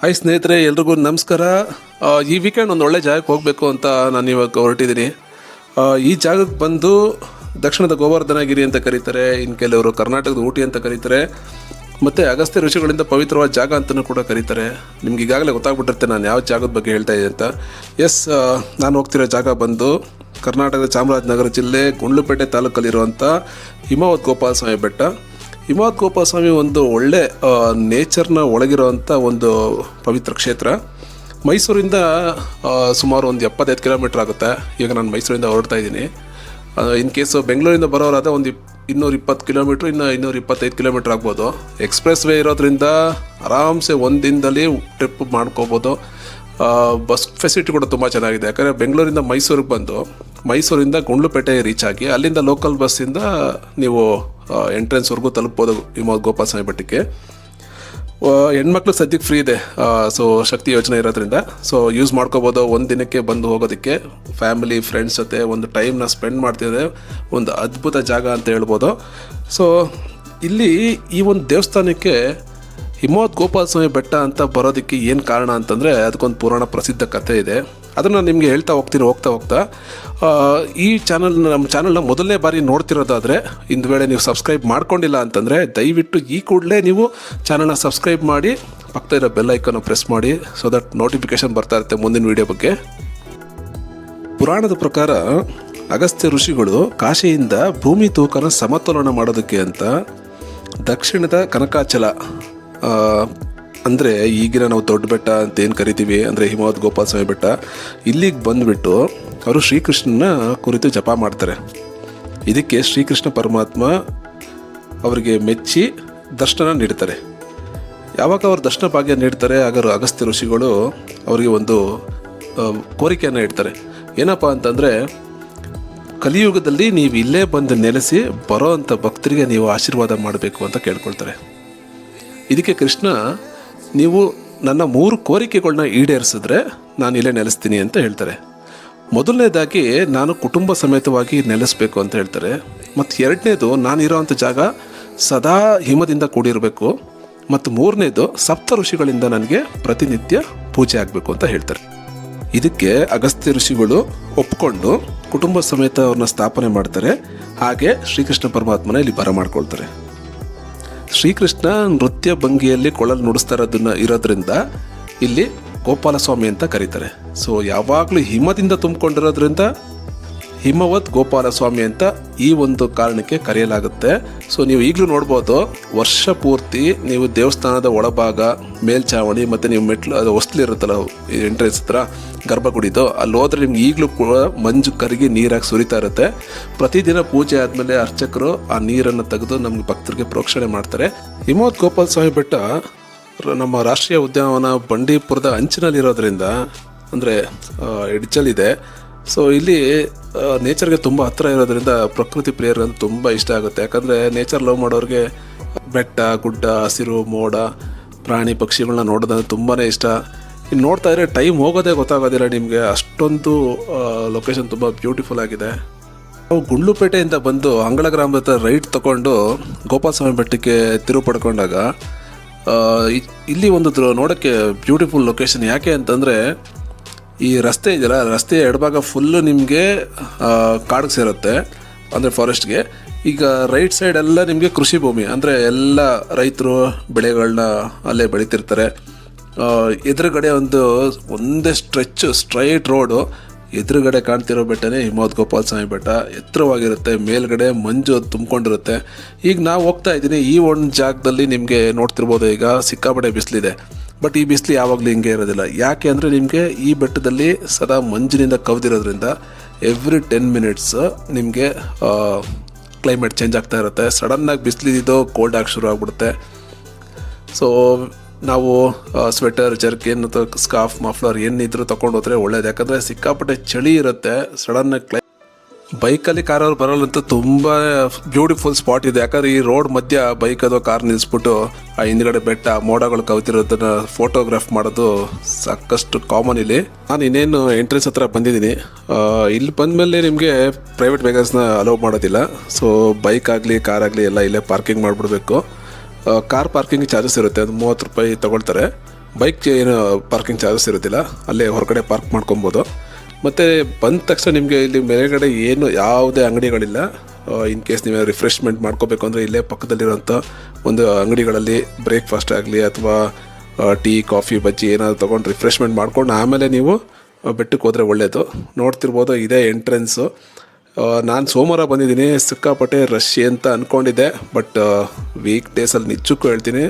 Hi ಸ್ನೇಹಿತರೆ, ಎಲ್ರಿಗೂ ನಮಸ್ಕಾರ. ಈ ವೀಕೆಂಡ್ ಒಂದು ಒಳ್ಳೆ ಜಾಗಕ್ಕೆ ಹೋಗಬೇಕು ಅಂತ ನಾನು ಇವಾಗ ಹೊರಟಿದ್ದೀನಿ. ಈ ಜಾಗಕ್ಕೆ ಬಂದು ದಕ್ಷಿಣದ ಗೋವರ್ಧನಗಿರಿ ಅಂತ ಕರೀತಾರೆ ಇನ್ನು ಕೆಲವರು ಕರ್ನಾಟಕದ ಊಟಿ ಅಂತ ಕರೀತಾರೆ, ಮತ್ತು ಅಗಸ್ತ್ಯ ಋಷಿಗಳಿಂದ ಪವಿತ್ರವಾದ ಜಾಗ ಅಂತಲೂ ಕೂಡ ಕರೀತಾರೆ. ನಿಮ್ಗೆ ಈಗಾಗಲೇ ಗೊತ್ತಾಗ್ಬಿಟ್ಟಿರುತ್ತೆ ನಾನು ಯಾವ ಜಾಗದ ಬಗ್ಗೆ ಹೇಳ್ತಾ ಇದ್ದೀನಿ ಅಂತ. ಎಸ್ ನಾನು ಹೋಗ್ತಿರೋ ಜಾಗ ಬಂದು ಕರ್ನಾಟಕದ ಚಾಮರಾಜನಗರ ಜಿಲ್ಲೆ ಗುಂಡ್ಲುಪೇಟೆ ತಾಲೂಕಲ್ಲಿರುವಂಥ ಹಿಮಾವತ್ ಗೋಪಾಲ ಸ್ವಾಮಿ ಬೆಟ್ಟ. ಹಿಮವತ್ ಗೋಪಾಲ ಸ್ವಾಮಿ ಒಂದು ಒಳ್ಳೆ ನೇಚರ್ನ ಒಳಗಿರುವಂಥ ಒಂದು ಪವಿತ್ರ ಕ್ಷೇತ್ರ. ಮೈಸೂರಿಂದ ಸುಮಾರು ಒಂದು ಎಪ್ಪತ್ತೈದು ಕಿಲೋಮೀಟ್ರ್ ಆಗುತ್ತೆ. ಈಗ ನಾನು ಮೈಸೂರಿಂದ ಹೊರಡ್ತಾ ಇದ್ದೀನಿ. ಇನ್ ಕೇಸು ಬೆಂಗಳೂರಿಂದ ಬರೋರಾದ ಒಂದು ಇಪ್, ಇನ್ನೂರು ಇಪ್ಪತ್ತು ಕಿಲೋಮೀಟ್ರ್, ಇನ್ನು ಇನ್ನೂರ ಇಪ್ಪತ್ತೈದು ಕಿಲೋಮೀಟ್ರ್ ಆಗ್ಬೋದು. ಎಕ್ಸ್ಪ್ರೆಸ್ ವೇ ಇರೋದ್ರಿಂದ ಆರಾಮ್ಸೆ ಒಂದು ದಿನದಲ್ಲಿ ಟ್ರಿಪ್ ಮಾಡ್ಕೋಬೋದು. ಬಸ್ ಫೆಸಿಲಿಟಿ ಕೂಡ ತುಂಬ ಚೆನ್ನಾಗಿದೆ. ಯಾಕಂದರೆ ಬೆಂಗಳೂರಿಂದ ಮೈಸೂರಿಗೆ ಬಂದು ಮೈಸೂರಿಂದ ಗುಂಡ್ಲುಪೇಟೆ ರೀಚ್ ಆಗಿ ಅಲ್ಲಿಂದ ಲೋಕಲ್ ಬಸ್ಸಿಂದ ನೀವು ಎಂಟ್ರೆನ್ಸ್ವರೆಗೂ ತಲುಪ್ಬೋದು ಹಿಮ ಗೋಪಾಲ ಸ್ವಾಮಿ ಬೆಟ್ಟಕ್ಕೆ ಹೆಣ್ಮಕ್ಳು ಸದ್ಯಕ್ಕೆ ಫ್ರೀ ಇದೆ. ಸೊ ಶಕ್ತಿ ಯೋಜನೆ ಇರೋದ್ರಿಂದ. ಸೊ ಯೂಸ್ ಮಾಡ್ಕೋಬೋದು. ಒಂದು ದಿನಕ್ಕೆ ಬಂದು ಹೋಗೋದಕ್ಕೆ ಫ್ಯಾಮಿಲಿ ಫ್ರೆಂಡ್ಸ್ ಜೊತೆ ಒಂದು ಟೈಮ್ನ ಸ್ಪೆಂಡ್ ಮಾಡ್ತಿದೆ ಒಂದು ಅದ್ಭುತ ಜಾಗ ಅಂತ ಹೇಳ್ಬೋದು. ಸೊ ಇಲ್ಲಿ ಈ ಒಂದು ದೇವಸ್ಥಾನಕ್ಕೆ ಹಿಮವತ್ ಗೋಪಾಲಸ್ವಾಮಿ ಬೆಟ್ಟ ಅಂತ ಬರೋದಕ್ಕೆ ಏನು ಕಾರಣ ಅಂತಂದರೆ ಅದಕ್ಕೊಂದು ಪುರಾಣ ಪ್ರಸಿದ್ಧ ಕಥೆ ಇದೆ. ಅದನ್ನು ನಿಮಗೆ ಹೇಳ್ತಾ ಹೋಗ್ತೀನಿ, ಹೋಗ್ತಾ ಹೋಗ್ತಾ. ಈ ಚಾನಲ್ ನಮ್ಮ ಚಾನಲ್ನ ಮೊದಲನೇ ಬಾರಿ ನೋಡ್ತಿರೋದಾದರೆ, ಇಂದು ವೇಳೆ ನೀವು ಸಬ್ಸ್ಕ್ರೈಬ್ ಮಾಡ್ಕೊಂಡಿಲ್ಲ ಅಂತಂದರೆ, ದಯವಿಟ್ಟು ಈ ಕೂಡಲೇ ನೀವು ಚಾನಲ್ನ ಸಬ್ಸ್ಕ್ರೈಬ್ ಮಾಡಿ, ಪಕ್ಕದ ಇರೋ ಬೆಲ್ ಐಕನ್ನು ಪ್ರೆಸ್ ಮಾಡಿ ಸೊ ದಟ್ ನೋಟಿಫಿಕೇಶನ್ ಬರ್ತಾ ಇರುತ್ತೆ ಮುಂದಿನ ವೀಡಿಯೋ ಬಗ್ಗೆ. ಪುರಾಣದ ಪ್ರಕಾರ, ಅಗಸ್ತ್ಯ ಋಷಿಗಳು ಕಾಶಿಯಿಂದ ಭೂಮಿ ತೂಕನ ಸಮತೋಲನ ಮಾಡೋದಕ್ಕೆ ಅಂತ ದಕ್ಷಿಣದ ಕನಕಾಚಲ ಅಂದರೆ ಈಗಿನ ನಾವು ದೊಡ್ಡ ಬೆಟ್ಟ ಅಂತ ಏನು ಕರಿತೀವಿ, ಅಂದರೆ ಹಿಮವದ್ ಗೋಪಾಲ ಸ್ವಾಮಿ ಬೆಟ್ಟ, ಇಲ್ಲಿಗೆ ಬಂದುಬಿಟ್ಟು ಅವರು ಶ್ರೀಕೃಷ್ಣನ ಕುರಿತು ಜಪ ಮಾಡ್ತಾರೆ. ಇದಕ್ಕೆ ಶ್ರೀಕೃಷ್ಣ ಪರಮಾತ್ಮ ಅವರಿಗೆ ಮೆಚ್ಚಿ ದರ್ಶನ ನೀಡ್ತಾರೆ. ಯಾವಾಗ ಅವರು ದರ್ಶನ ಭಾಗ್ಯ ನೀಡ್ತಾರೆ ಆಗ ಅಗಸ್ತ್ಯ ಋಷಿಗಳು ಅವರಿಗೆ ಒಂದು ಕೋರಿಕೆಯನ್ನು ಇಡ್ತಾರೆ. ಏನಪ್ಪ ಅಂತಂದರೆ, ಕಲಿಯುಗದಲ್ಲಿ ನೀವು ಇಲ್ಲೇ ಬಂದು ನೆಲೆಸಿ ಬರೋ ಅಂಥ ಭಕ್ತರಿಗೆ ನೀವು ಆಶೀರ್ವಾದ ಮಾಡಬೇಕು ಅಂತ ಕೇಳ್ಕೊಳ್ತಾರೆ. ಇದಕ್ಕೆ ಕೃಷ್ಣ, ನೀವು ನನ್ನ ಮೂರು ಕೋರಿಕೆಗಳನ್ನ ಈಡೇರಿಸಿದ್ರೆ ನಾನು ಇಲ್ಲೇ ನೆಲೆಸ್ತೀನಿ ಅಂತ ಹೇಳ್ತಾರೆ. ಮೊದಲನೇದಾಗಿ ನಾನು ಕುಟುಂಬ ಸಮೇತವಾಗಿ ನೆಲೆಸಬೇಕು ಅಂತ ಹೇಳ್ತಾರೆ. ಮತ್ತು ಎರಡನೇದು ನಾನಿರೋವಂಥ ಜಾಗ ಸದಾ ಹಿಮದಿಂದ ಕೂಡಿರಬೇಕು. ಮತ್ತು ಮೂರನೇದು ಸಪ್ತ ಋಷಿಗಳಿಂದ ನನಗೆ ಪ್ರತಿನಿತ್ಯ ಪೂಜೆ ಆಗಬೇಕು ಅಂತ ಹೇಳ್ತಾರೆ. ಇದಕ್ಕೆ ಅಗಸ್ತ್ಯ ಋಷಿಗಳು ಒಪ್ಕೊಂಡು ಕುಟುಂಬ ಸಮೇತ ಅವ್ರನ್ನ ಸ್ಥಾಪನೆ ಮಾಡ್ತಾರೆ. ಹಾಗೆ ಶ್ರೀಕೃಷ್ಣ ಪರಮಾತ್ಮನ ಇಲ್ಲಿ ಬರ ಮಾಡ್ಕೊಳ್ತಾರೆ. ಶ್ರೀಕೃಷ್ಣ ನೃತ್ಯ ಭಂಗಿಯಲ್ಲಿ ಕೊಳಲು ನುಡಿಸ್ತಾ ಇರೋದನ್ನ ಇರೋದ್ರಿಂದ ಇಲ್ಲಿ ಗೋಪಾಲಸ್ವಾಮಿ ಅಂತ ಕರೀತಾರೆ. ಸೊ ಯಾವಾಗಲೂ ಹಿಮದಿಂದ ತುಂಬಿಕೊಂಡಿರೋದ್ರಿಂದ ಹಿಮವತ್ ಗೋಪಾಲಸ್ವಾಮಿ ಅಂತ ಈ ಒಂದು ಕಾರಣಕ್ಕೆ ಕರೆಯಲಾಗುತ್ತೆ. ಸೊ ನೀವು ಈಗಲೂ ನೋಡ್ಬೋದು, ವರ್ಷ ಪೂರ್ತಿ ನೀವು ದೇವಸ್ಥಾನದ ಒಳಭಾಗ ಮೇಲ್ಛಾವಣಿ ಮತ್ತು ನೀವು ಮೆಟ್ಲು, ಅದು ಹೊಸ್ಲಿರುತ್ತಲ್ಲ ಎಂಟ್ರೆನ್ಸ್ ಹತ್ರ ಗರ್ಭಗುಡಿದು, ಅಲ್ಲಿ ಹೋದ್ರೆ ನಿಮ್ಗೆ ಈಗಲೂ ಕೂಡ ಮಂಜು ಕರಗಿ ನೀರಾಗಿ ಸುರಿತಾ ಇರುತ್ತೆ. ಪ್ರತಿದಿನ ಪೂಜೆ ಆದಮೇಲೆ ಅರ್ಚಕರು ಆ ನೀರನ್ನು ತೆಗೆದು ನಮ್ಗೆ ಭಕ್ತರಿಗೆ ಪ್ರೋಕ್ಷಣೆ ಮಾಡ್ತಾರೆ. ಹಿಮವತ್ ಗೋಪಾಲ ಸ್ವಾಮಿ ಬೆಟ್ಟ ನಮ್ಮ ರಾಷ್ಟ್ರೀಯ ಉದ್ಯಾನವನ ಬಂಡೀಪುರದ ಅಂಚಿನಲ್ಲಿರೋದ್ರಿಂದ, ಅಂದರೆ ಎಡ್ಜಲ್ಲಿದೆ ಸೊ ಇಲ್ಲಿ ನೇಚರ್ಗೆ ತುಂಬ ಹತ್ತಿರ ಇರೋದ್ರಿಂದ ಪ್ರಕೃತಿ ಪ್ರಿಯರಂದು ತುಂಬ ಇಷ್ಟ ಆಗುತ್ತೆ. ಯಾಕಂದರೆ, ನೇಚರ್ ಲವ್ ಮಾಡೋರಿಗೆ ಬೆಟ್ಟ, ಗುಡ್ಡ, ಹಸಿರು, ಮೋಡ, ಪ್ರಾಣಿ ಪಕ್ಷಿಗಳನ್ನ ನೋಡೋದಂದ್ರೆ ತುಂಬಾ ಇಷ್ಟ. ಇಲ್ಲಿ ನೋಡ್ತಾ ಇದ್ರೆ ಟೈಮ್ ಹೋಗೋದೇ ಗೊತ್ತಾಗೋದಿಲ್ಲ ನಿಮಗೆ. ಅಷ್ಟೊಂದು ಲೊಕೇಶನ್ ತುಂಬ ಬ್ಯೂಟಿಫುಲ್ ಆಗಿದೆ. ನಾವು ಗುಂಡ್ಲುಪೇಟೆಯಿಂದ ಬಂದು ಅಂಗಳ ಗ್ರಾಮದ ರೈಟ್ ತಗೊಂಡು ಗೋಪಾಲಸ್ವಾಮಿ ಬೆಟ್ಟಕ್ಕೆ ತಿರುವು ಪಡ್ಕೊಂಡಾಗ ಇಲ್ಲಿ ಒಂದು ನೋಡೋಕ್ಕೆ ಬ್ಯೂಟಿಫುಲ್ ಲೊಕೇಶನ್ ಯಾಕೆ ಅಂತಂದರೆ ಈ ರಸ್ತೆ ಇದೆಯಲ್ಲ, ರಸ್ತೆಯ ಎಡಭಾಗ ಫುಲ್ಲು ನಿಮಗೆ ಕಾಡಿಗೆ ಸೇರುತ್ತೆ, ಅಂದರೆ ಫಾರೆಸ್ಟ್ಗೆ ಈಗ ರೈಟ್ ಸೈಡ್ ಎಲ್ಲ ನಿಮಗೆ ಕೃಷಿ ಭೂಮಿ, ಅಂದರೆ ಎಲ್ಲ ರೈತರು ಬೆಳೆಗಳನ್ನ ಅಲ್ಲೇ ಬೆಳೀತಿರ್ತಾರೆ. ಎದುರುಗಡೆ ಒಂದು, ಒಂದೇ ಸ್ಟ್ರೆಚ್ ಸ್ಟ್ರೈಟ್ ರೋಡು ಎದುರುಗಡೆ ಕಾಣ್ತಿರೋ ಬೆಟ್ಟನೇ ಹಿಮವದ್ ಗೋಪಾಲ ಸ್ವಾಮಿ ಬೆಟ್ಟ. ಎತ್ತರವಾಗಿರುತ್ತೆ, ಮೇಲ್ಗಡೆ ಮಂಜು ತುಂಬಿಕೊಂಡಿರುತ್ತೆ. ಈಗ ನಾವು ಹೋಗ್ತಾ ಇದ್ದೀನಿ, ಈ ಒಂದು ಜಾಗದಲ್ಲಿ ನಿಮಗೆ ನೋಡ್ತಿರ್ಬೋದು. ಈಗ ಸಿಕ್ಕಾಪಟ್ಟೆ ಬಿಸಿಲಿದೆ. ಬಟ್ ಈ ಬಿಸಿಲು ಯಾವಾಗಲೂ ಹಿಂಗೆ ಇರೋದಿಲ್ಲ. ಯಾಕೆ ಅಂದರೆ ನಿಮಗೆ ಈ ಬೆಟ್ಟದಲ್ಲಿ ಸದಾ ಮಂಜಿನಿಂದ ಕವಿದಿರೋದ್ರಿಂದ ಎವ್ರಿ ಟೆನ್ ಮಿನಿಟ್ಸ್ ನಿಮಗೆ ಕ್ಲೈಮೇಟ್ ಚೇಂಜ್ ಆಗ್ತಾ ಇರುತ್ತೆ. ಸಡನ್ನಾಗಿ ಬಿಸಿಲಿದ್ದು ಕೋಲ್ಡ್ ಆಗಿ ಶುರು ಆಗಿಬಿಡುತ್ತೆ. ಸೊ ನಾವು ಸ್ವೆಟರ್ ಜರ್ಕಿನ್ ಅಥವಾ ಸ್ಕಾಫ್ ಮಫ್ಲರ್ ಏನಿದ್ರು ತಗೊಂಡು ಹೋದ್ರೆ ಒಳ್ಳೇದು. ಯಾಕಂದರೆ ಸಿಕ್ಕಾಪಟ್ಟೆ ಚಳಿ ಇರುತ್ತೆ ಸಡನ್ ಕ್ಲೈ ಬೈಕಲ್ಲಿ ಕಾರವ್ರು ಬರೋಲ್ಲಂತೂ ತುಂಬ ಬ್ಯೂಟಿಫುಲ್ ಸ್ಪಾಟ್ ಇದೆ. ಯಾಕಂದ್ರೆ ಈ ರೋಡ್ ಮಧ್ಯ ಬೈಕ್ ಅಥವಾ ಕಾರ್ ನಿಲ್ಲಿಸ್ಬಿಟ್ಟು ಆ ಹಿಂದ್ಗಡೆ ಬೆಟ್ಟ, ಮೋಡಗಳು ಕವಿತಿರೋದನ್ನ ಫೋಟೋಗ್ರಾಫ್ ಮಾಡೋದು ಸಾಕಷ್ಟು ಕಾಮನ್ ಇಲ್ಲಿ. ನಾನು ಇನ್ನೇನು ಎಂಟ್ರೆನ್ಸ್ ಹತ್ರ ಬಂದಿದ್ದೀನಿ. ಇಲ್ಲಿ ಬಂದಮೇಲೆ ನಿಮಗೆ ಪ್ರೈವೇಟ್ ವೆಹಿಕಲ್ಸ್ನ ಅಲೋವ್ ಮಾಡೋದಿಲ್ಲ. ಸೊ ಬೈಕ್ ಆಗಲಿ ಕಾರ್ ಆಗಲಿ ಎಲ್ಲ ಇಲ್ಲೇ ಪಾರ್ಕಿಂಗ್ ಮಾಡಿಬಿಡ್ಬೇಕು. ಕಾರ್ ಪಾರ್ಕಿಂಗ್ ಚಾರ್ಜಸ್ ಇರುತ್ತೆ, ಅದು ಮೂವತ್ತು ರೂಪಾಯಿ ತೊಗೊಳ್ತಾರೆ. ಬೈಕ್ ಏನು ಪಾರ್ಕಿಂಗ್ ಚಾರ್ಜಸ್ ಇರೋದಿಲ್ಲ. ಅಲ್ಲೇ ಹೊರಗಡೆ ಪಾರ್ಕ್ ಮಾಡ್ಕೊಬೋದು. ಮತ್ತು ಬಂದ ತಕ್ಷಣ ನಿಮಗೆ ಇಲ್ಲಿ ಮೇಲ್ಗಡೆ ಏನು ಯಾವುದೇ ಅಂಗಡಿಗಳಿಲ್ಲ. ಇನ್ ಕೇಸ್ ನೀವು ರಿಫ್ರೆಶ್ಮೆಂಟ್ ಮಾಡ್ಕೋಬೇಕು ಅಂದರೆ ಇಲ್ಲೇ ಪಕ್ಕದಲ್ಲಿರೋಂಥ ಒಂದು ಅಂಗಡಿಗಳಲ್ಲಿ ಬ್ರೇಕ್ಫಾಸ್ಟ್ ಆಗಲಿ ಅಥವಾ ಟೀ ಕಾಫಿ ಬಜ್ಜಿ ಏನಾದರೂ ತೊಗೊಂಡು ರಿಫ್ರೆಶ್ಮೆಂಟ್ ಮಾಡ್ಕೊಂಡು ಆಮೇಲೆ ನೀವು ಬೆಟ್ಟಕ್ಕೆ ಹೋದರೆ ಒಳ್ಳೆಯದು ನೋಡ್ತಿರ್ಬೋದು, ಇದೇ ಎಂಟ್ರೆನ್ಸು ನಾನು ಸೋಮವಾರ ಬಂದಿದ್ದೀನಿ, ಸಿಕ್ಕಾಪಟ್ಟೆ ರಶ್ ಅಂತ ಅಂದ್ಕೊಂಡಿದ್ದೆ ಬಟ್ ವೀಕ್ ಡೇಸಲ್ಲಿ ನಿಜಕ್ಕೂ ಹೇಳ್ತೀನಿ.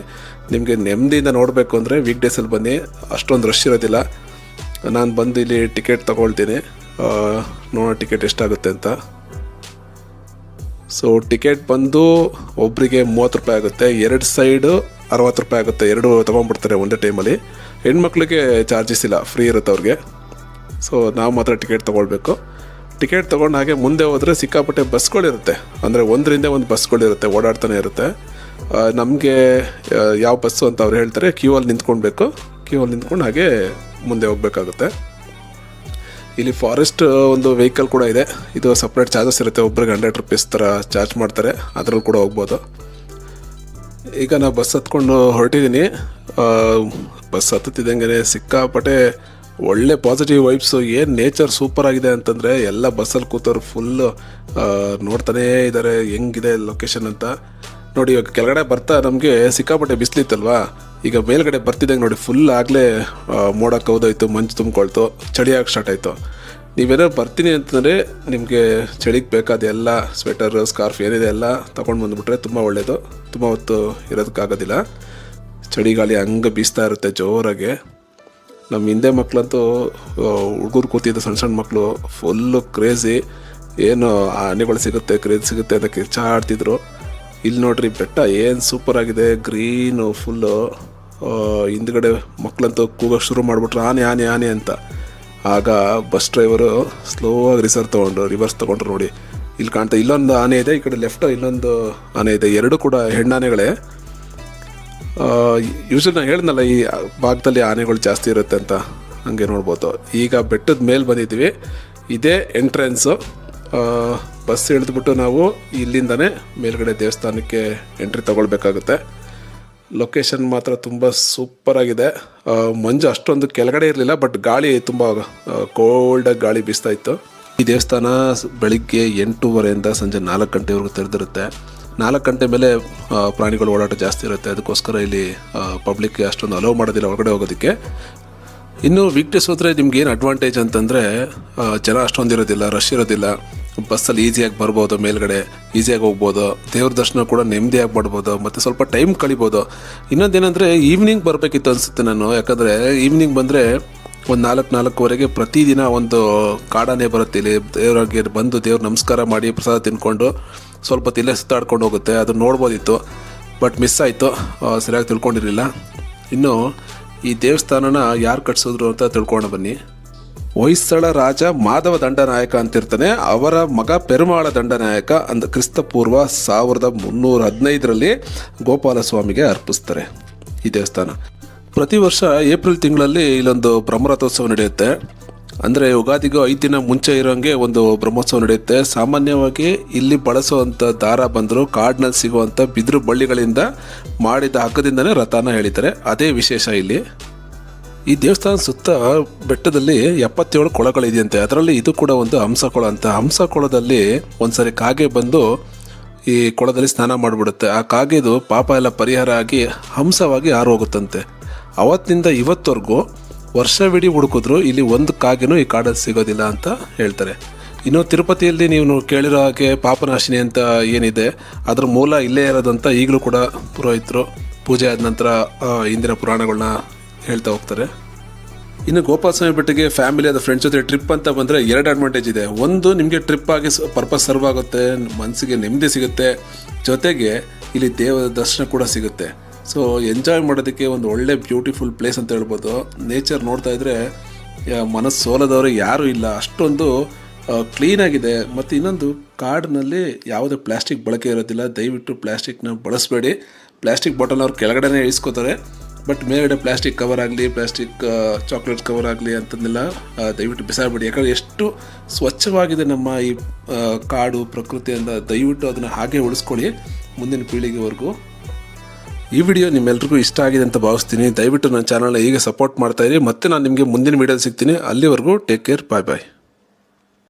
ನಿಮಗೆ ನೆಮ್ಮದಿಯಿಂದ ನೋಡಬೇಕು ಅಂದರೆ ವೀಕ್ ಡೇಸಲ್ಲಿ ಬನ್ನಿ, ಅಷ್ಟೊಂದು ರಶ್ ಇರೋದಿಲ್ಲ. ನಾನು ಬಂದು ಇಲ್ಲಿ ಟಿಕೆಟ್ ತೊಗೊಳ್ತೀನಿ. ನೋಡೋ ಟಿಕೆಟ್ ಎಷ್ಟಾಗುತ್ತೆ ಅಂತ. ಸೊ ಟಿಕೆಟ್ ಬಂದು ಒಬ್ಬರಿಗೆ ಮೂವತ್ತು ರೂಪಾಯಿ ಆಗುತ್ತೆ, ಎರಡು ಸೈಡು ಅರವತ್ತು ರೂಪಾಯಿ ಆಗುತ್ತೆ, ಎರಡು ತೊಗೊಂಡ್ಬಿಡ್ತಾರೆ ಒಂದೇ ಟೈಮಲ್ಲಿ ಹೆಣ್ಮಕ್ಳಿಗೆ ಚಾರ್ಜಸ್ ಇಲ್ಲ ಫ್ರೀ ಇರುತ್ತೆ ಅವ್ರಿಗೆ. ಸೊ ನಾವು ಮಾತ್ರ ಟಿಕೆಟ್ ತೊಗೊಳ್ಬೇಕು. ಟಿಕೆಟ್ ತೊಗೊಂಡು ಹಾಗೆ ಮುಂದೆ ಹೋದರೆ ಸಿಕ್ಕಾಪಟ್ಟೆ ಬಸ್ಗಳಿರುತ್ತೆ ಅಂದರೆ ಒಂದರಿಂದ ಒಂದು ಬಸ್ಗಳಿರುತ್ತೆ ಓಡಾಡ್ತಾನೆ ಇರುತ್ತೆ. ನಮಗೆ ಯಾವ ಬಸ್ಸು ಅಂತ ಅವ್ರು ಹೇಳ್ತಾರೆ ಕ್ಯೂ ಅಲ್ಲಿ ನಿಂತ್ಕೊಳ್ಬೇಕು. ಕ್ಯೂ ಅಲ್ಲಿ ನಿಂತ್ಕೊಂಡು ಹಾಗೆ ಮುಂದೆ ಹೋಗಬೇಕಾಗುತ್ತೆ. ಇಲ್ಲಿ ಫಾರೆಸ್ಟ್ ಒಂದು ವೆಹಿಕಲ್ ಕೂಡ ಇದೆ. ಇದು ಸಪ್ರೇಟ್ ಚಾರ್ಜಸ್ ಇರುತ್ತೆ. ಒಬ್ರಿಗೆ ಹಂಡ್ರೆಡ್ ರುಪೀಸ್ ಥರ ಚಾರ್ಜ್ ಮಾಡ್ತಾರೆ. ಅದರಲ್ಲಿ ಕೂಡ ಹೋಗ್ಬೋದು. ಈಗ ನಾನು ಬಸ್ ಹತ್ಕೊಂಡು ಹೊರಟಿದ್ದೀನಿ ಬಸ್ ಹತ್ತುತ್ತಿದ್ದಂಗೆ ಸಿಕ್ಕಾಪಟ್ಟೆ ಒಳ್ಳೆ ಪಾಸಿಟಿವ್ ವೈಬ್ಸು ಏನು ನೇಚರ್ ಸೂಪರ್ ಆಗಿದೆ ಅಂತಂದರೆ ಎಲ್ಲ ಬಸ್ಸಲ್ಲಿ ಕೂತವ್ರು ಫುಲ್ಲು ನೋಡ್ತಾನೇ ಇದ್ದಾರೆ ಹೆಂಗಿದೆ ಲೊಕೇಶನ್ ಅಂತ. ನೋಡಿ, ಇವಾಗ ಕೆಳಗಡೆ ಬರ್ತಾ ನಮಗೆ ಸಿಕ್ಕಾಪಟ್ಟೆ ಬಿಸಿಲಿತ್ತಲ್ವಾ? ಈಗ ಮೇಲ್ಗಡೆ ಬರ್ತಿದ್ದಂಗೆ ನೋಡಿ ಫುಲ್ ಆಗಲೇ ಮೋಡ ಕೌದಾಯಿತು ಮಂಜು ತುಂಬಿಕೊಳ್ತು, ಚಳಿ ಆಗಿ ಸ್ಟಾರ್ಟ್ ಆಯಿತು. ನೀವೇನಾದ್ರು ಬರ್ತೀನಿ ಅಂತಂದರೆ ನಿಮಗೆ ಚಳಿಗೆ ಬೇಕಾದ ಎಲ್ಲ ಸ್ವೆಟರ್ ಸ್ಕಾರ್ಫ್ ಏನಿದೆ ಎಲ್ಲ ತೊಗೊಂಡು ಬಂದುಬಿಟ್ರೆ ತುಂಬ ಒಳ್ಳೆಯದು ತುಂಬ ಹೊತ್ತು ಇರೋದಕ್ಕಾಗೋದಿಲ್ಲ. ಚಳಿಗಾಳಿ ಹಂಗೆ ಬೀಸ್ತಾ ಇರುತ್ತೆ ಜೋರಾಗೆ. ನಮ್ಮ ಹಿಂದೆ ಮಕ್ಕಳಂತೂ ಹುಡುಗರು ಕೂತಿದ್ದ ಸಣ್ಣ ಸಣ್ಣ ಮಕ್ಕಳು ಫುಲ್ಲು ಕ್ರೇಜಿ ಏನು ಆನೆಗಳು ಸಿಗುತ್ತೆ, ಕ್ರೇಜ್ ಸಿಗುತ್ತೆ ಅಂತ ಕಿರ್ಚಾಡ್ತಿದ್ರು. ಇಲ್ಲಿ ನೋಡ್ರಿ, ಬೆಟ್ಟ ಏನು ಸೂಪರ್ ಆಗಿದೆ ಗ್ರೀನು ಫುಲ್ಲು ಹಿಂದ್ಗಡೆ ಮಕ್ಕಳಂತೂ ಕೂಗೋಕೆ ಶುರು ಮಾಡಿಬಿಟ್ರು, ಆನೆ ಆನೆ ಆನೆ ಅಂತ. ಆಗ ಬಸ್ ಡ್ರೈವರು ಸ್ಲೋ ಆಗಿ ರಿಸರ್ವ್ ತೊಗೊಂಡು ರಿವರ್ಸ್ ತೊಗೊಂಡ್ರು ನೋಡಿ. ಇಲ್ಲಿ ಕಾಣ್ತಾ, ಇಲ್ಲೊಂದು ಆನೆ ಇದೆ, ಈ ಕಡೆ ಲೆಫ್ಟ್ ಇನ್ನೊಂದು ಆನೆ ಇದೆ. ಎರಡು ಕೂಡ ಹೆಣ್ಣಾನೆಗಳೇ. ಯೂಶಲಿ ನಾನು ಹೇಳಿದ್ನಲ್ಲ, ಈ ಭಾಗದಲ್ಲಿ ಆನೆಗಳು ಜಾಸ್ತಿ ಇರುತ್ತೆ ಅಂತ ಹಂಗೆ ನೋಡ್ಬೋದು. ಈಗ ಬೆಟ್ಟದ ಮೇಲೆ ಬಂದಿದ್ದೀವಿ. ಇದೇ ಎಂಟ್ರೆನ್ಸು ಬಸ್ ಇಳಿದ್ಬಿಟ್ಟು ನಾವು ಇಲ್ಲಿಂದನೇ ಮೇಲ್ಗಡೆ ದೇವಸ್ಥಾನಕ್ಕೆ ಎಂಟ್ರಿ ತಗೊಳ್ಬೇಕಾಗುತ್ತೆ. ಲೊಕೇಶನ್ ಮಾತ್ರ ತುಂಬ ಸೂಪರಾಗಿದೆ ಮಂಜು ಅಷ್ಟೊಂದು ಕೆಳಗಡೆ ಇರಲಿಲ್ಲ ಬಟ್ ಗಾಳಿ ತುಂಬ ಕೋಲ್ಡಾಗಿ ಗಾಳಿ ಬೀಸ್ತಾ ಇತ್ತು. ಈ ದೇವಸ್ಥಾನ ಬೆಳಿಗ್ಗೆ ಎಂಟೂವರೆಯಿಂದ ಸಂಜೆ ನಾಲ್ಕು ಗಂಟೆವರೆಗೂ ತೆರೆದಿರುತ್ತೆ. ನಾಲ್ಕು ಗಂಟೆ ಮೇಲೆ ಪ್ರಾಣಿಗಳು ಓಡಾಟ ಜಾಸ್ತಿ ಇರುತ್ತೆ. ಅದಕ್ಕೋಸ್ಕರ ಇಲ್ಲಿ ಪಬ್ಲಿಕ್ಗೆ ಅಷ್ಟೊಂದು ಅಲೋ ಮಾಡೋದಿಲ್ಲ ಹೊರಗಡೆ ಹೋಗೋದಕ್ಕೆ. ಇನ್ನು ವೀಕ್ ಡೇಸ್ ಹೋದರೆ ನಿಮ್ಗೆ ಏನು ಅಡ್ವಾಂಟೇಜ್ ಅಂತಂದರೆ ಜನ ಅಷ್ಟೊಂದು ಇರೋದಿಲ್ಲ ರಶ್ ಇರೋದಿಲ್ಲ. ಬಸ್ಸಲ್ಲಿ ಈಸಿಯಾಗಿ ಬರ್ಬೋದು, ಮೇಲ್ಗಡೆ ಈಸಿಯಾಗಿ ಹೋಗ್ಬೋದು. ದೇವ್ರ ದರ್ಶನ ಕೂಡ ನೆಮ್ಮದಿಯಾಗಿ ಮಾಡ್ಬೋದು, ಮತ್ತು ಸ್ವಲ್ಪ ಟೈಮ್ ಕಳಿಬೋದು. ಇನ್ನೊಂದೇನೆಂದರೆ ಈವ್ನಿಂಗ್ ಬರಬೇಕಿತ್ತು ಅನಿಸುತ್ತೆ ನಾನು. ಯಾಕಂದರೆ ಈವ್ನಿಂಗ್ ಬಂದರೆ ಒಂದು ನಾಲ್ಕು, ನಾಲ್ಕುವರೆಗೆ ಪ್ರತಿದಿನ ಒಂದು ಕಾಡಾನೆ ಬರುತ್ತೆ ಇಲ್ಲಿ. ದೇವರಿಗೆ ಬಂದು ದೇವ್ರ ನಮಸ್ಕಾರ ಮಾಡಿ ಪ್ರಸಾದ ತಿನ್ಕೊಂಡು ಸ್ವಲ್ಪ ತಿಲ್ಲೆ ಸುತ್ತಾಡ್ಕೊಂಡು ಹೋಗುತ್ತೆ, ಅದು ನೋಡ್ಬೋದಿತ್ತು ಬಟ್ ಮಿಸ್ ಆಯಿತು ಸರಿಯಾಗಿ ತಿಳ್ಕೊಂಡಿರಲಿಲ್ಲ. ಇನ್ನು ಈ ದೇವಸ್ಥಾನನ ಯಾರು ಕಟ್ಸಿದ್ರು ಅಂತ ತಿಳ್ಕೊಂಡು ಬನ್ನಿ. ಹೊಯ್ಸಳ ರಾಜ ಮಾಧವ ದಂಡನಾಯಕ ಅಂತಿರ್ತಾನೆ, ಅವರ ಮಗ ಪೆರುಮಾಳ ದಂಡನಾಯಕ ಅಂದ ಕ್ರಿಸ್ತಪೂರ್ವ ಸಾವಿರದ ಮುನ್ನೂರ ಹದಿನೈದರಲ್ಲಿ ಗೋಪಾಲ ಸ್ವಾಮಿಗೆ ಅರ್ಪಿಸ್ತಾರೆ ಈ ದೇವಸ್ಥಾನ. ಪ್ರತಿ ವರ್ಷ ಏಪ್ರಿಲ್ ತಿಂಗಳಲ್ಲಿ ಇಲ್ಲೊಂದು ಬ್ರಹ್ಮರಥೋತ್ಸವ ನಡೆಯುತ್ತೆ. ಅಂದರೆ ಯುಗಾದಿಗೂ ಐದು ದಿನ ಮುಂಚೆ ಇರೋಂಗೆ ಒಂದು ಬ್ರಹ್ಮೋತ್ಸವ ನಡೆಯುತ್ತೆ. ಸಾಮಾನ್ಯವಾಗಿ ಇಲ್ಲಿ ಬಳಸುವಂಥ ದಾರ ಬಂದರು ಕಾಡಿನಲ್ಲಿ ಸಿಗುವಂಥ ಬಿದಿರು ಬಳ್ಳಿಗಳಿಂದ ಮಾಡಿದ ಹಗ್ಗದಿಂದನೇ ರಥನ ಹೇಳಿದ್ದಾರೆ ಅದೇ ವಿಶೇಷ ಇಲ್ಲಿ. ಈ ದೇವಸ್ಥಾನ ಸುತ್ತ ಬೆಟ್ಟದಲ್ಲಿ ಎಪ್ಪತ್ತೇಳು ಕೊಳಗಳಿದೆಯಂತೆ. ಅದರಲ್ಲಿ ಇದು ಕೂಡ ಒಂದು ಹಂಸ ಕೊಳ ಅಂತ. ಹಂಸ ಕೊಳದಲ್ಲಿ ಒಂದ್ಸರಿ ಕಾಗೆ ಬಂದು ಈ ಕೊಳದಲ್ಲಿ ಸ್ನಾನ ಮಾಡಿಬಿಡುತ್ತೆ. ಆ ಕಾಗೆದು ಪಾಪ ಎಲ್ಲ ಪರಿಹಾರ ಆಗಿ ಹಂಸವಾಗಿ ಹಾರು ಹೋಗುತ್ತಂತೆ ಅವತ್ತಿನಿಂದ ಇವತ್ತವರೆಗೂ ವರ್ಷವಿಡೀ ಹುಡುಕಿದ್ರು, ಇಲ್ಲಿ ಒಂದು ಕಾಗೆನೂ ಈ ಕಾಡಲ್ಲಿ ಸಿಗೋದಿಲ್ಲ ಅಂತ ಹೇಳ್ತಾರೆ. ಇನ್ನು ತಿರುಪತಿಯಲ್ಲಿ ನೀವು ಕೇಳಿರೋ ಹಾಗೆ ಪಾಪನಾಶಿನಿ ಅಂತ ಏನಿದೆ, ಅದರ ಮೂಲ ಇಲ್ಲೇ ಇರೋದಂತ ಈಗಲೂ ಕೂಡ ಪುರೋಹಿತರು ಪೂಜೆ ಆದ ನಂತರ ಹಿಂದಿನ ಪುರಾಣಗಳನ್ನ ಹೇಳ್ತಾ ಹೋಗ್ತಾರೆ. ಇನ್ನು ಗೋಪಾಲ ಸ್ವಾಮಿ ಬೆಟ್ಟಿಗೆ ಫ್ಯಾಮಿಲಿ ಅದ ಫ್ರೆಂಡ್ಸ್ ಜೊತೆ ಟ್ರಿಪ್ ಅಂತ ಬಂದರೆ ಎರಡು ಅಡ್ವಾಂಟೇಜ್ ಇದೆ. ಒಂದು, ನಿಮಗೆ ಟ್ರಿಪ್ ಆಗಿ ಪರ್ಪಸ್ ಸರ್ವ್ ಆಗುತ್ತೆ ಮನಸ್ಸಿಗೆ ನೆಮ್ಮದಿ ಸಿಗುತ್ತೆ, ಜೊತೆಗೆ ಇಲ್ಲಿ ದೇವರ ದರ್ಶನ ಕೂಡ ಸಿಗುತ್ತೆ. ಸೊ ಎಂಜಾಯ್ ಮಾಡೋದಕ್ಕೆ ಒಂದು ಒಳ್ಳೆ ಬ್ಯೂಟಿಫುಲ್ ಪ್ಲೇಸ್ ಅಂತ ಹೇಳ್ಬೋದು. ನೇಚರ್ ನೋಡ್ತಾ ಇದ್ರೆ ಮನಸ್ಸು ಸೋಲದವರು ಯಾರೂ ಇಲ್ಲ. ಅಷ್ಟೊಂದು ಕ್ಲೀನಾಗಿದೆ ಮತ್ತು ಇನ್ನೊಂದು, ಕಾಡಿನಲ್ಲಿ ಯಾವುದೇ ಪ್ಲಾಸ್ಟಿಕ್ ಬಳಕೆ ಇರೋದಿಲ್ಲ. ದಯವಿಟ್ಟು ಪ್ಲಾಸ್ಟಿಕ್ನ ಬಳಸಬೇಡಿ. ಪ್ಲಾಸ್ಟಿಕ್ ಬಾಟಲ್ ಅವ್ರು ಕೆಳಗಡೆನೇ ಇಳಿಸ್ಕೋತಾರೆ. ಬಟ್ ಮೇಲ್ಗಡೆ ಪ್ಲಾಸ್ಟಿಕ್ ಕವರ್ ಆಗಲಿ ಪ್ಲಾಸ್ಟಿಕ್ ಚಾಕ್ಲೇಟ್ ಕವರ್ ಆಗಲಿ ಅಂತಂದೆಲ್ಲ ದಯವಿಟ್ಟು ಬಿಸಾಡಬೇಡಿ. ಯಾಕಂದರೆ ಎಷ್ಟು ಸ್ವಚ್ಛವಾಗಿದೆ ನಮ್ಮ ಈ ಕಾಡು, ಪ್ರಕೃತಿ ಅಂತ ದಯವಿಟ್ಟು ಅದನ್ನು ಹಾಗೆ ಉಳಿಸ್ಕೊಳ್ಳಿ ಮುಂದಿನ ಪೀಳಿಗೆವರೆಗೂ. ಈ ವಿಡಿಯೋ ನಿಮ್ಮೆಲ್ರಿಗೂ ಇಷ್ಟ ಆಗಿದೆ ಅಂತ ಭಾವಿಸ್ತೀನಿ. ದಯವಿಟ್ಟು ನನ್ನ ಚಾನಲ್ನ ಈಗ ಸಪೋರ್ಟ್ ಮಾಡ್ತಾ ಇರಿ. ಮತ್ತೆ ನಾನು ನಿಮಗೆ ಮುಂದಿನ ವಿಡಿಯೋ ಸಿಗ್ತೀನಿ. ಅಲ್ಲಿವರೆಗೂ ಟೇಕ್ ಕೇರ್ ಬಾಯ್ ಬಾಯ್